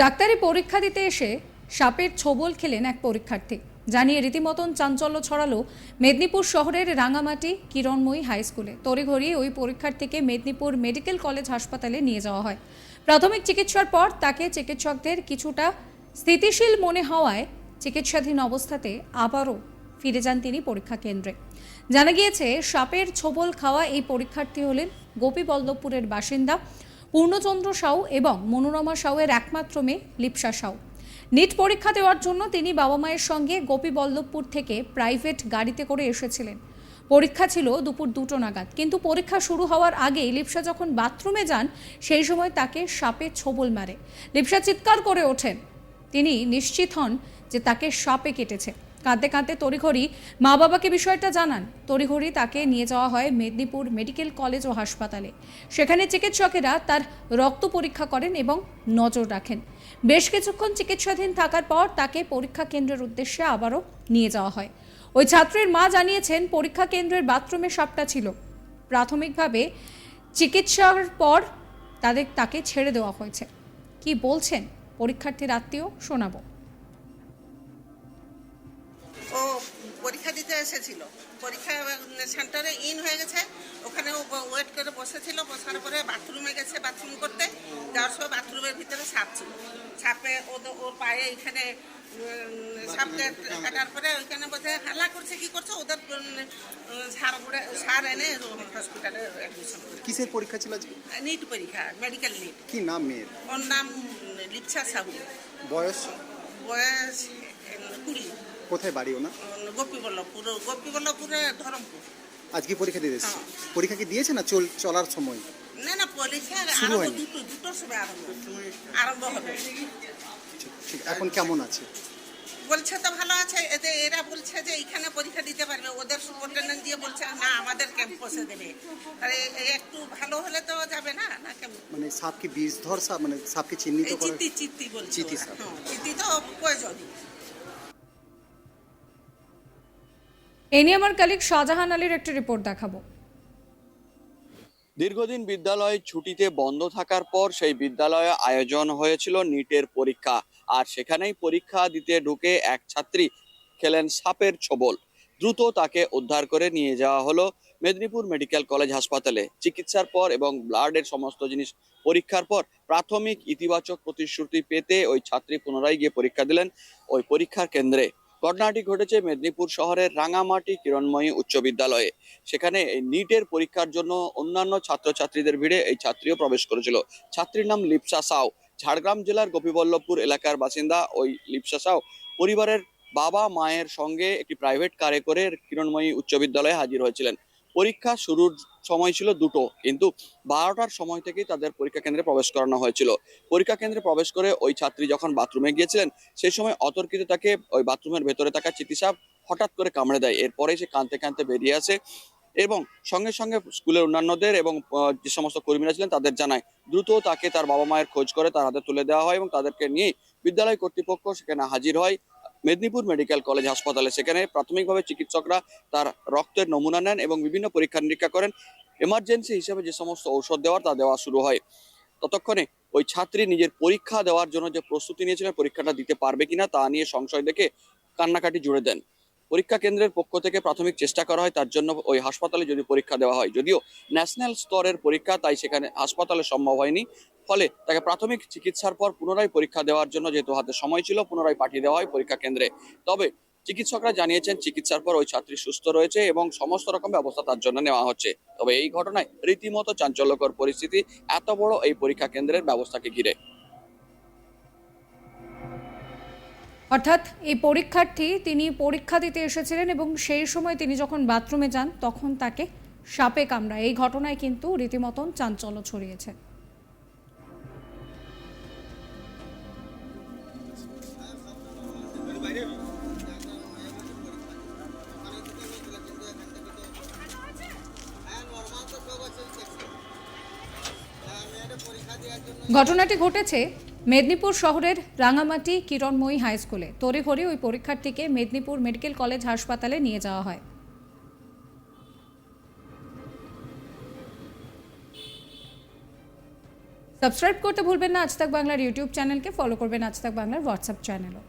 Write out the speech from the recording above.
ডাক্তারি পরীক্ষা দিতে এসে সাপের ছোবল খেলেন এক পরীক্ষার্থী। জানিয়ে রীতিমতন চাঞ্চল্য ছড়ালো মেদিনীপুর শহরের রাঙামাটি কিরণময়ী হাই স্কুলে। তড়িঘড়ি ওই পরীক্ষার্থীকে মেদিনীপুর মেডিকেল কলেজ হাসপাতালে নিয়ে যাওয়া হয়। প্রাথমিক চিকিৎসার পর তাকে চিকিৎসকদের কিছুটা স্থিতিশীল মনে হওয়ায় চিকিৎসাধীন অবস্থাতে আবারও ফিরে যান তিনি পরীক্ষা কেন্দ্রে। জানা গিয়েছে, সাপের ছোবল খাওয়া এই পরীক্ষার্থী হলেন গোপীবল্লভপুরের বাসিন্দা। পূর্ণচন্দ্র সাউ এবং মনোরমা সাউয়ের একমাত্র মেয়ে লিপসা সাউ। নিট পরীক্ষা দেওয়ার জন্য তিনি বাবা মায়ের সঙ্গে গোপীবল্লভপুর থেকে প্রাইভেট গাড়িতে করে এসেছিলেন। পরীক্ষা ছিল দুপুর দুটো নাগাদ, কিন্তু পরীক্ষা শুরু হওয়ার আগেই লিপসা যখন বাথরুমে যান, সেই সময় তাকে সাপে ছোবল মারে। লিপসা চিৎকার করে ওঠেন। তিনি নিশ্চিত হন যে তাকে সাপে কেটেছে। কাঁদতে কাঁদতে তড়িঘড়ি মা বাবাকে বিষয়টা জানান। তড়িঘড়ি তাকে নিয়ে যাওয়া হয় মেদিনীপুর মেডিকেল কলেজ ও হাসপাতালে। সেখানে চিকিৎসকেরা তার রক্ত পরীক্ষা করেন এবং নজর রাখেন। বেশ কিছুক্ষণ চিকিৎসাধীন থাকার পর তাকে পরীক্ষা কেন্দ্রের উদ্দেশ্যে আবারও নিয়ে যাওয়া হয়। ওই ছাত্রের মা জানিয়েছেন, পরীক্ষা কেন্দ্রের বাথরুমে সাপটা ছিল। প্রাথমিকভাবে চিকিৎসার পর তাদের তাকে ছেড়ে দেওয়া হয়েছে। কি বলছেন? পরীক্ষার্থীর আত্মীয় শোনাবো। এসেছিল। পরীক্ষা সেন্টারে ইন হয়ে গেছে। ওখানে ও ওয়েট করে বসেছিল। বসার পরে বাথরুমে গেছে বাথরুম করতে। যাওয়ার সময় বাথরুমের ভিতরে সাপ ছিল। সাপে ওর পায়ে এখানে সাপকে কাটার পরে ওইখানে বোধ হাল্লা করছে কি করছে? ওদের সার গুঁড়ে সার এনে হসপিটালে অ্যাডমিশন কিসের পরীক্ষা ছিল নিট পরীক্ষা মেডিকেল নিট কি নাম মেয়ের? ওর নাম লিপসা সাহু। বয়স? বয়স কুড়ি। কোথায় বাড়ি ওনা গোপীবল্লভপুর গোপীবল্লভপুরে ধরমপুর। আজকে পরীক্ষা দিতে এসেছে হ্যাঁ। পরীক্ষা কি দিয়েছে না চল চলার সময়? না না পরীক্ষা শুরু। দুটো দুটোর সময় আরম্ভ আরম্ভ হবে। ঠিক ঠিক এখন কেমন আছে? বলছে তো ভালো আছে এতে এরা বলছে যে এখানে পরীক্ষা দিতে পারবে ওদের সুপারিনটেন্ডেন্ট দিয়ে বলছে না আমাদের ক্যাম্পাসে দেবে। আরে একটু ভালো হলে তো যাবে না না মানে সাপ কি বিষধর সাপ মানে সাপকে চিহ্নিত এই করে চিত্তি চিত্তি বলছে ওরা। সাপ। হ্যাঁ, তো প্রয়োজনই এ নিয়ে আমার কালিক শাহজাহান আলীর একটি রিপোর্ট দেখাবো। দীর্ঘদিন বিদ্যালয় ছুটিতে বন্ধ থাকার পর সেই বিদ্যালয়ে আয়োজন হয়েছিল নিটের পরীক্ষা। আর সেখানেই পরীক্ষা দিতে ঢুকে এক ছাত্রী খেলেন সাপের ছোবল। দ্রুত তাকে উদ্ধার করে নিয়ে যাওয়া হলো মেদিনীপুর মেডিকেল কলেজ হাসপাতালে। চিকিৎসার পর এবং ব্লাডের সমস্ত জিনিস পরীক্ষার পর প্রাথমিক ইতিবাচক প্রতিশ্রুতি পেতে ওই ছাত্রী পুনরায় গিয়ে পরীক্ষা দিলেন ওই পরীক্ষার কেন্দ্রে। ঘটনাটি ঘটেছে মেদিনীপুর শহরের রাঙামাটি কিরণময়ী উচ্চ বিদ্যালয়ে। সেখানে এই নিটের পরীক্ষার জন্য অন্যান্য ছাত্রছাত্রীদের ভিড়ে এই ছাত্রীও প্রবেশ করেছিল। ছাত্রীর নাম লিপসা সাও ঝাড়গ্রাম জেলার গোপীবল্লভপুর এলাকার বাসিন্দা ওই লিপসা সাও পরিবারের বাবা মায়ের সঙ্গে একটি প্রাইভেট কারে করে কিরণময়ী উচ্চ বিদ্যালয়ে হাজির হয়েছিলেন। পরীক্ষা শুরুর সময় ছিল দুটো, কিন্তু বারোটার সময় থেকেই তাদের পরীক্ষা কেন্দ্রে প্রবেশ করানো হয়েছিল। পরীক্ষা কেন্দ্রে প্রবেশ করে ওই ছাত্রী যখন বাথরুমে গিয়েছিলেন, সেই সময় অতর্কিত তাকে ওই বাথরুমের ভেতরে থাকা চিকিৎসা হঠাৎ করে কামড়ে দেয়। এরপরে সে কাঁদতে কাঁদতে বেরিয়ে আসে এবং সঙ্গে সঙ্গে স্কুলের অন্যান্যদের এবং যে সমস্ত কর্মীরা ছিলেন তাদের জানায়। দ্রুত তাকে তার বাবা মায়ের খোঁজ করে তার হাতে তুলে দেওয়া হয় এবং তাদেরকে নিয়ে বিদ্যালয় কর্তৃপক্ষ সেখানে হাজির হয়। মেদিনীপুর মেডিকেল কলেজ হাসপাতালে। সেখানে প্রাথমিকভাবে চিকিৎসকরা তার রক্তের নমুনা নেন এবং বিভিন্ন পরীক্ষা নিরীক্ষা করেন। এমার্জেন্সি হিসেবে যে সমস্ত ঔষধ দেওয়ার, তা দেওয়া শুরু হয়। ততক্ষণে ওই ছাত্রী নিজের পরীক্ষা দেওয়ার জন্য যে প্রস্তুতি নিয়েছিলেন, পরীক্ষাটা দিতে পারবে কিনা তা নিয়ে সংশয় দেখে কান্নাকাটি জুড়ে দেন। পরীক্ষা কেন্দ্রের পক্ষ থেকে প্রাথমিক চেষ্টা করা হয়, তার জন্য ওই হাসপাতালে যদি পরীক্ষা দেওয়া হয়। যদিও ন্যাশনাল স্তরের পরীক্ষা, তাই সেখানে হাসপাতালে সম্ভব হয়নি। ফলে তাকে প্রাথমিক চিকিৎসার পর পুনরায় পরীক্ষা দেওয়ার জন্য যেহেতু হাতে সময় ছিল, পুনরায় পাঠিয়ে দেওয়া হয় পরীক্ষা কেন্দ্রে। তবে চিকিৎসকরা জানিয়েছেন, চিকিৎসার পর ওই ছাত্রী সুস্থ রয়েছে এবং সমস্ত রকম ব্যবস্থা তার জন্য নেওয়া হচ্ছে। তবে এই ঘটনায় রীতিমতো চাঞ্চল্যকর পরিস্থিতি, এত বড় এই পরীক্ষা কেন্দ্রের ব্যবস্থাকে ঘিরে। অর্থাৎ এই পরীক্ষার্থী তিনি পরীক্ষা দিতে এসেছিলেন এবং সেই সময় তিনি যখন বাথরুমে যান, তখন তাকে সাপে কামড়ায়। এই ঘটনায় কিন্তু রীতিমতন চাঞ্চল্য ছড়িয়েছে। ঘটনাটি ঘটেছে মেদিনীপুর শহরের রাঙামাটি কিরণময়ী হাই স্কুলে তড়িঘড়ি ওই পরীক্ষার্থীকে মেদিনীপুর মেডিকেল কলেজ হাসপাতালে নিয়ে যাওয়া হয়। সাবস্ক্রাইব করতে ভুলবেন না। আজ তাক বাংলার ইউটিউব চ্যানেলকে ফলো করবেন। আজ তাক বাংলার হোয়াটসঅ্যাপ চ্যানেলও।